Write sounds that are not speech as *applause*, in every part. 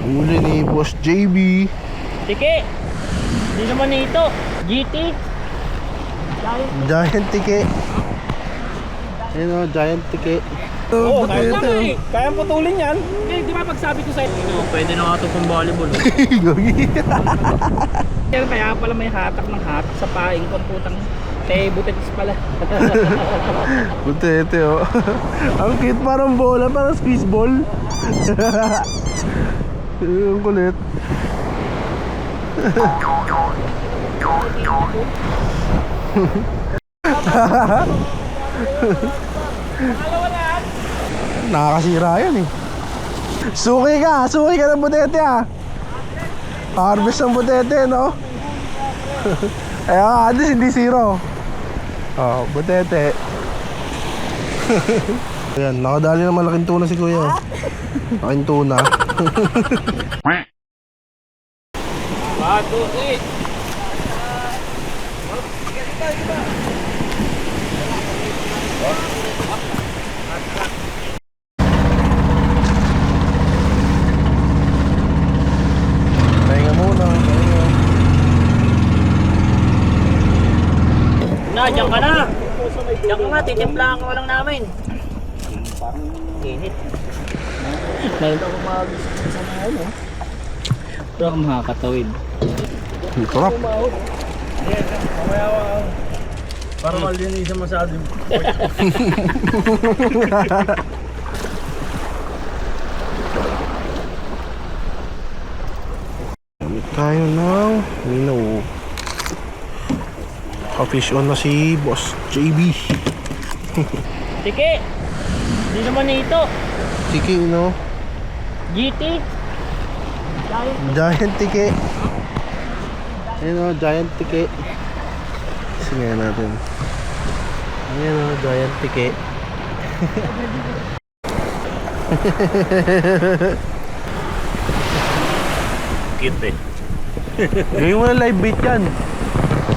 Huli ni Boss JB. Tiki! Hindi naman ito. GT. Giant tike. Ayun o, giant tike. Oo, Oh, kaya ito. eh. Kaya putulin yan. Hindi, di ba pagsabi ko sa'yo? Ito, pwede na nga ito pang volleyball. *laughs* Gagi. Kaya kaya pala may hatak ng hatak sa paing ko. Putang te butetis pala. *laughs* Buti ito oh. *laughs* Ang cute parang bola, parang squeeze ball. Ang kulit. Nakakasira yan eh. Suki ka, suki ka ng butete ah. Harvest ng butete no. *laughs* Ayan, at least hindi zero. Oh, butete. *laughs* Ayan, nakadali ng malaking tuna si kuya. Malaking tuna. Bato, eh. Na, diyan ka na. Diyan ka nga, titimplahan ka lang namin. Init. Ngayon ako mag ano. Pero ako makakatawid. Ang sarap. Para malinisan masyado yung tayo ng Mino. Ka-fish on na si Boss JB. Tiki! Hindi naman ito. Tiki, no? GT. Giant tiki. Ayun o, giant tiki. Singayan natin. Ayun o, giant tiki. Cute eh. Gawin mo na live bait yan.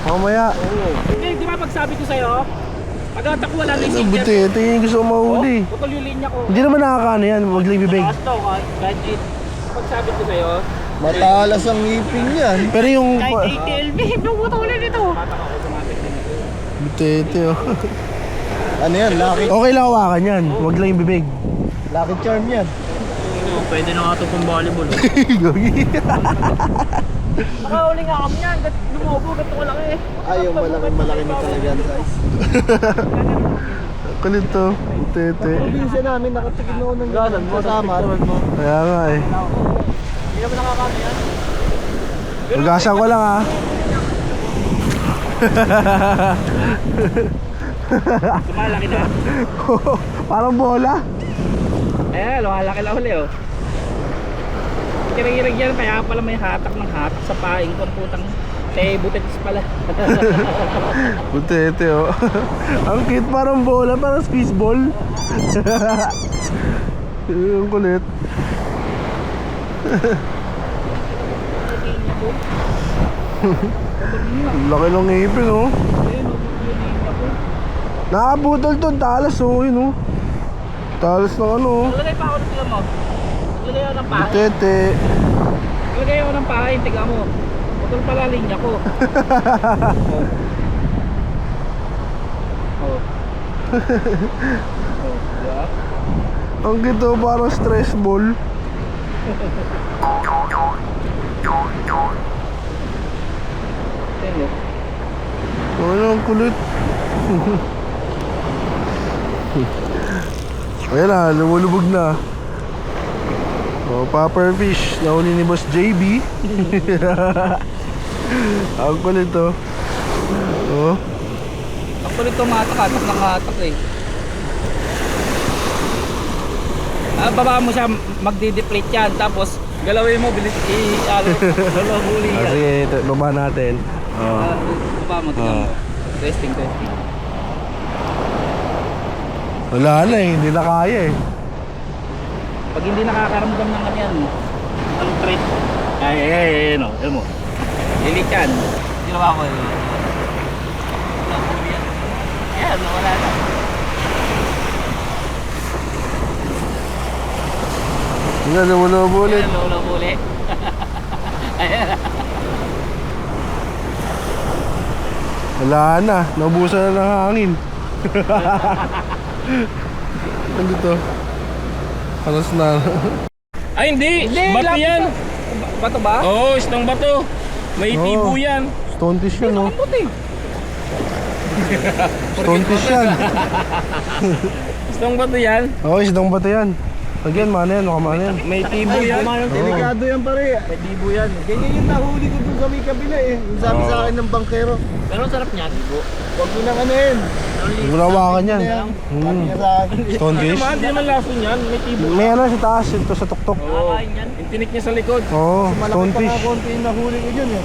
Mamaya. Hindi, di ba pagsabi ko sa'yo, pag-atak wala Ang linya buti, ito yung gusto ko mahuli. Putol yung linya ko. Hindi naman nakakaano yan, wag lang bibig. Taas to, kahit kahit it. Pagsabi ko sa'yo, Matalas ang ngipin yan. Pero yung... kahit ATLB, puputulin ito. Buti, ito oh. *laughs* Ano yan? Lucky, Okay lang hawakan yan, wag lang yung bibig. lucky charm yan. Pwede na nga ito pang volleyball. *laughs* Gagi. *laughs* Nakahuli nga kami yan, lumobo, gato ko lang eh. Ay, yung malaki, malaki na talaga ang size. *laughs* Kulit to. Ito. Probinsya namin, nakatigil na ako ng kasama. Kaya nga eh. Hindi naman nakakano yan. Magasan ko lang ah. Tumalaki na. *laughs* Parang bola. Eh, lumalaki na uli oh. Kirigirag yan, kaya pala may hatak ng hatak sa paing ko. Putang te butetis pala. *laughs* Buti, ito oh. *laughs* Ang cute parang bola, parang squeeze ball. *laughs* Ang kulit. Laki ng ngipin oh. Nakabutol to, talas oh, yun oh. Talas ng ano oh. Lagay pa ako ng tiga mo. Lagay ako ng pahay. Butete. Lagay ako ng pahay, tiga mo. Putol pala linya ko. *laughs* oh. Oh. oh. Diba? Ang gito parang stress ball. Ayun, oh. Ano ang kulit? *laughs* Ayan na, lumulubog na. Oh, popper fish. Nahuli ni Boss JB. *laughs* ang kulit to. Oh. Ako rin tumatak, hatak ng hatak eh. Ah, baba mo siya, magdi-deflate yan. Tapos, galawin mo, bilis, i-ano, *laughs* huli Ah, yan. sige, ito, baba natin. Oh. Ah, baba mo, tingnan mo. Testing, testing. Wala na eh, hindi na kaya eh. Pag hindi nakakaramdam ng ano yan, ang trait. Ay, ay, ay, ay, no, alam mo. Lilit yan. Ginawa ko yun. Nahuli yan. Yan, wala na. Yan, lumulobo ulit. Ayan, lolo uli. *laughs* Ayan. Wala na, naubusan na ng hangin. *laughs* Ano dito? Halos na. *laughs* Ay, hindi. Hindi, bato lapis yan. Ba- Bato ba? Oo, isang bato. May Oo. tibo yan. Stone fish yun, no? Puti. Stone fish yan. *laughs* Isang bato yan. Oo, isdang bato yan. Again, mana yan, baka mana yan. May tibo yan. Delikado yan pare. May dibo yan. Ganyan yung nahuli ko dun sa may kabila eh. Yung sabi sa akin ng bangkero. Pero ang sarap niyan. Huwag mo nang ano mo nawakan yan. Hmm. niya sa akin. Stone Hindi naman, laso niyan. May tibo. May ano sa taas, ito sa tuktok. Oo. Yan. Yung tinik niya sa likod. Oo, Malaki stone pa konti yung nahuli ko dyan eh.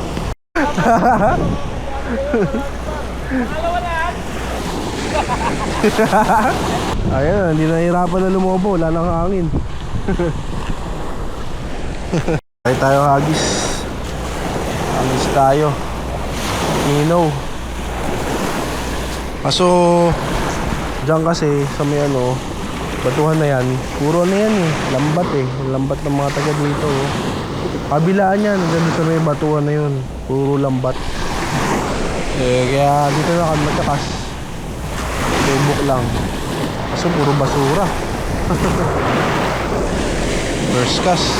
*laughs* *laughs* Ayan, hindi nahihirapan na lumobo, wala nang hangin. *laughs* Tayo tayo hagis. Hagis tayo. Minaw. Kaso, dyan kasi, sa may ano, batuhan na yan, puro na yan eh, lambat eh, lambat ng mga taga dito. Oh. Kabilaan yan, ganda sa may batuhan na yun, puro lambat. Eh, kaya dito na kami matakas. Tubok lang. Kaso puro basura. *laughs* First cast.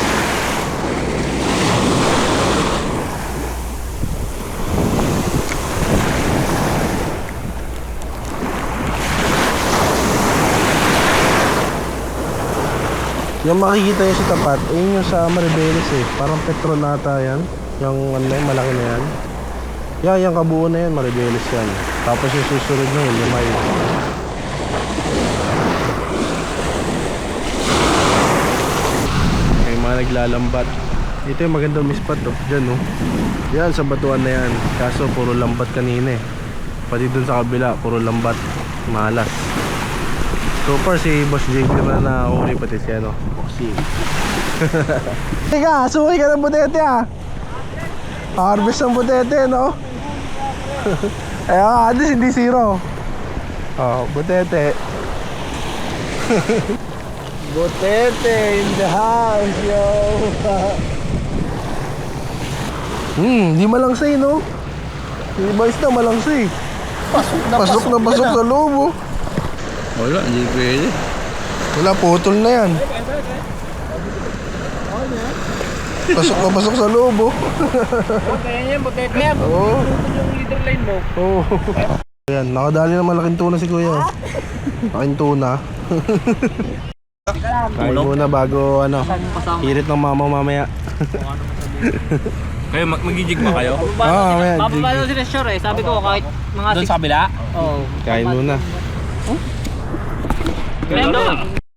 Yung makikita nyo sa tapat, yun yung sa Maribeles eh. Parang Petron nata yan. Yung ano malaki na yan. Yan, yung kabuo na yan, Maribeles yan. Tapos yung susunod na yun, limay. May mga naglalambat. Ito yung magandang mispat oh. Diyan oh. Yan sa batuan na yan. Kaso puro lambat kanina eh. Pati dun sa kabila, puro lambat. Malas. So far si Boss JP na nahuli pati si ano. Bossy. *laughs* Teka, suki ka ng butete ah. Harvest ng butete no. *laughs* Ayan, at least hindi zero. Oh, butete. *laughs* Botete in the house, yo. *laughs* Hmm, di malangsay no. Yung iba isda malangsay. Pasok na Pasok na pasok sa loob oh. Wala, hindi pwede. Wala, putol na yan. Pasok na pasok sa loob oh. Kaya yan, butet na yan. Oo. yung leader line mo. Oo. Ayan, nakadali na malaking tuna si Kuya. oh. Malaking tuna. Kain muna bago ano, hirit ng mama mamaya. Kayo, mag magigig ba kayo? Ah, mamaya. Mapapalo jig- sila sure eh. Sabi ko kahit mga Doon sa kabila? Oo. Kain muna. Kaya doon.